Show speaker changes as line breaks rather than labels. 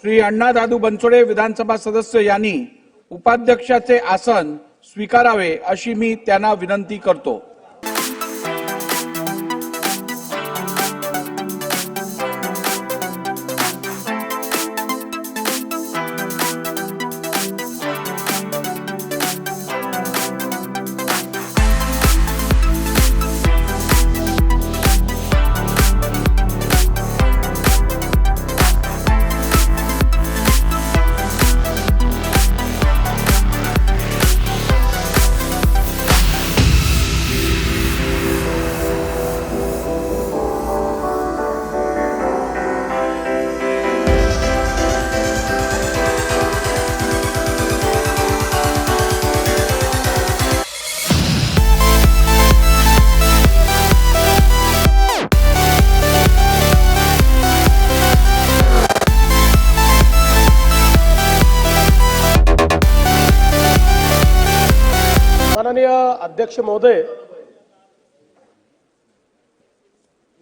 श्री अण्णा दादू बनसोडे विधानसभा सदस्य यांनी उपाध्यक्षाचे आसन स्वीकारावे अशी मी त्यांना विनंती करतो.
माननीय अध्यक्ष महोदय